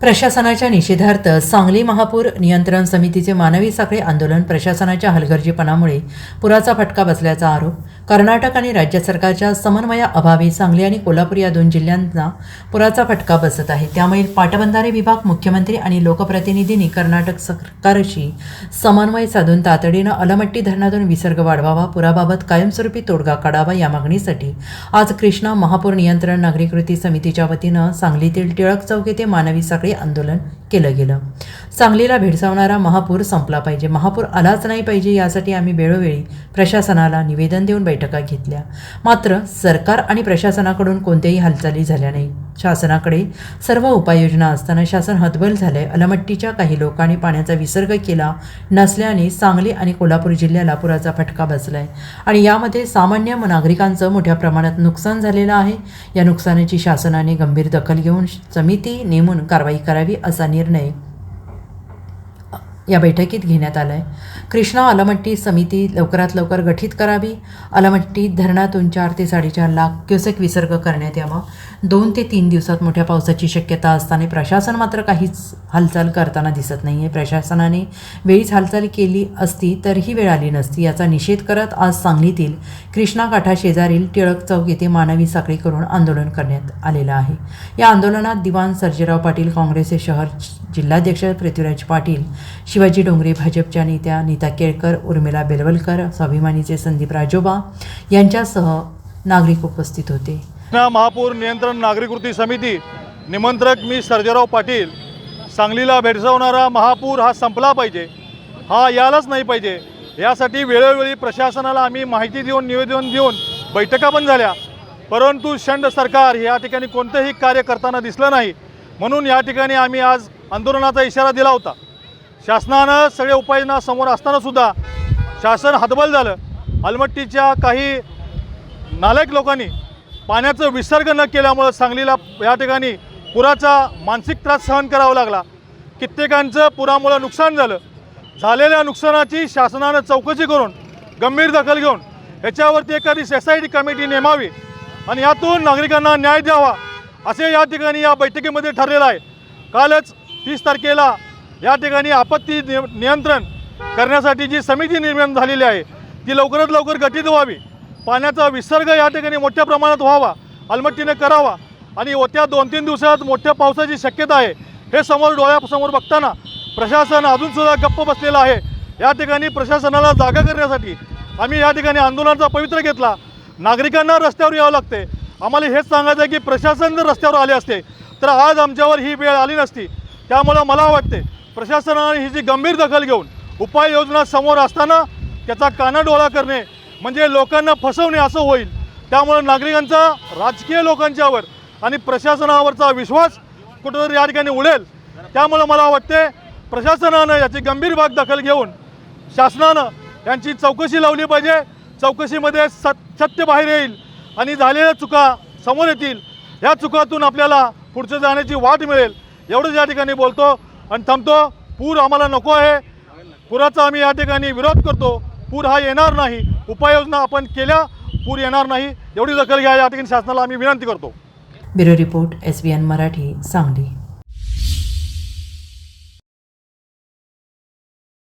प्रशासनाच्या निषेधार्थ सांगली महापूर नियंत्रण समितीचे मानवी साखळी आंदोलन प्रशासनाच्या हलगर्जीपणामुळे पुराचा फटका बसल्याचा आरोप. कर्नाटक आणि राज्य सरकारच्या समन्वयाअभावी सांगली आणि कोल्हापूर या दोन जिल्ह्यांना पुराचा फटका बसत आहे. त्यामुळे पाटबंधारे विभाग मुख्यमंत्री आणि लोकप्रतिनिधींनी कर्नाटक सरकारशी समन्वय साधून तातडीनं अलमट्टी धरणातून विसर्ग वाढवावा पुराबाबत कायमस्वरूपी तोडगा काढावा या मागणीसाठी आज कृष्णा महापूर नियंत्रण नागरी कृती समितीच्या वतीनं सांगलीतील टिळक चौक येथे मानवी साखळी आंदोलन केलं गेलं. सांगलीला भेडसावणारा महापूर संपला पाहिजे. महापूर आलाच नाही पाहिजे यासाठी आम्ही वेळोवेळी प्रशासनाला निवेदन देऊन बैठका घेतल्या. मात्र सरकार आणि प्रशासनाकडून कोणत्याही हालचाली झाल्या नाही शासनाकडे सर्व उपाययोजना असताना शासन हतबल झालंय. अलमट्टीच्या काही लोकांनी पाण्याचा विसर्ग केला नसल्याने सांगली आणि कोल्हापूर जिल्ह्याला पुराचा फटका बसलाय. आणि यामध्ये सामान्य नागरिकांचं मोठ्या प्रमाणात नुकसान झालेलं आहे. या नुकसानाची शासनाने गंभीर दखल घेऊन समिती नेमून कारवाई करावी असा निर्णय dinheiro, né? या बैठकीत घेण्यात आलं आहे कृष्णा अलमट्टी समिती लवकरात लवकर गठीत करावी. अलमट्टी धरणातून चार ते साडेचार लाख क्युसेक विसर्ग करण्यात यावा. दोन ते तीन दिवसात मोठ्या पावसाची शक्यता असताना प्रशासन मात्र काहीच हालचाल करताना दिसत नाही आहे प्रशासनाने वेळीच हालचाल केली असती तर ही वेळ आली नसती याचा निषेध करत आज सांगलीतील कृष्णा काठा शेजारील टिळक चौक येथे मानवी साखळी करून आंदोलन करण्यात आलेलं आहे. या आंदोलनात दिवाण सर्जेराव पाटील काँग्रेसचे शहर जिल्हाध्यक्ष पृथ्वीराज पाटील शिवाजी डोंगरे भाजपच्या नेत्या नीता केळकर उर्मिला बेलवलकर स्वाभिमानीचे संदीप राजोबा यांच्यासह नागरिक उपस्थित होते. महापूर नियंत्रण नागरी कृती समिती निमंत्रक मी सर्जेराव पाटील सांगलीला भेडसावणारा महापूर हा संपला पाहिजे. हा यालाच नाही पाहिजे. यासाठी वेळोवेळी प्रशासनाला आम्ही माहिती देऊन निवेदन देऊन बैठका पण झाल्या. परंतु शंड सरकार या ठिकाणी कोणतंही कार्य करताना दिसलं नाही. म्हणून या ठिकाणी आम्ही आज आंदोलनाचा इशारा दिला होता. शासनानं सगळे उपाययोजना समोर असतानासुद्धा शासन हतबल झालं. अलमट्टीच्या काही नालायक लोकांनी पाण्याचं विसर्ग न केल्यामुळं सांगलीला या ठिकाणी पुराचा मानसिक त्रास सहन करावा लागला. कित्येकांचं पुरामुळं नुकसान झालं. झालेल्या नुकसानाची शासनानं चौकशी करून गंभीर दखल घेऊन ह्याच्यावरती एखादी सोसायटी कमिटी नेमावी आणि यातून नागरिकांना न्याय द्यावा असे या ठिकाणी या बैठकीमध्ये ठरलेलं आहे. कालच तीस तारखेला या ठिकाणी आपत्ती नियंत्रण करण्यासाठी जी समिती निर्माण झालेली आहे ती लवकरात लवकर गठीत व्हावी. पाण्याचा विसर्ग या ठिकाणी मोठ्या प्रमाणात व्हावा अलमट्टीने करावा आणि त्या दोन तीन दिवसात मोठ्या पावसाची शक्यता आहे हे समोर डोळ्यासमोर बघताना प्रशासन अजूनसुद्धा गप्प बसलेलं आहे. या ठिकाणी प्रशासनाला जागा करण्यासाठी आम्ही या ठिकाणी आंदोलनाचा पवित्र घेतला. नागरिकांना रस्त्यावर यावं लागते. आम्हाला हेच सांगायचं आहे की प्रशासन जर रस्त्यावर आले असते तर आज आमच्यावर ही वेळ आली नसती. त्यामुळं मला वाटते प्रशासनाने ही जी गंभीर दखल घेऊन उपाययोजना समोर असताना त्याचा कानाडोळा करणे म्हणजे लोकांना फसवणे असं होईल त्यामुळं नागरिकांचा राजकीय लोकांच्यावर आणि प्रशासनावरचा विश्वास कुठंतरी या ठिकाणी उडेल. त्यामुळं मला वाटते प्रशासनानं याची गंभीर भाग दखल घेऊन शासनानं यांची चौकशी लावली पाहिजे. चौकशीमध्ये सत सत्य बाहेर येईल आणि झालेल्या चुका समोर येतील. या चुकातून आपल्याला पुढचं जाण्याची वाट मिळेल. एवढंच या ठिकाणी बोलतो. आणि थांबतो. पूर आम्हाला नको आहे. पुराचा आम्ही या ठिकाणी विरोध करतो. पूर हा येणार नाही. उपाययोजना आपण केल्या पूर येणार नाही. एवढी दखल घ्या या ठिकाणी शासनाला आम्ही विनंती करतो. Bureau report S B N Marathi Sangli.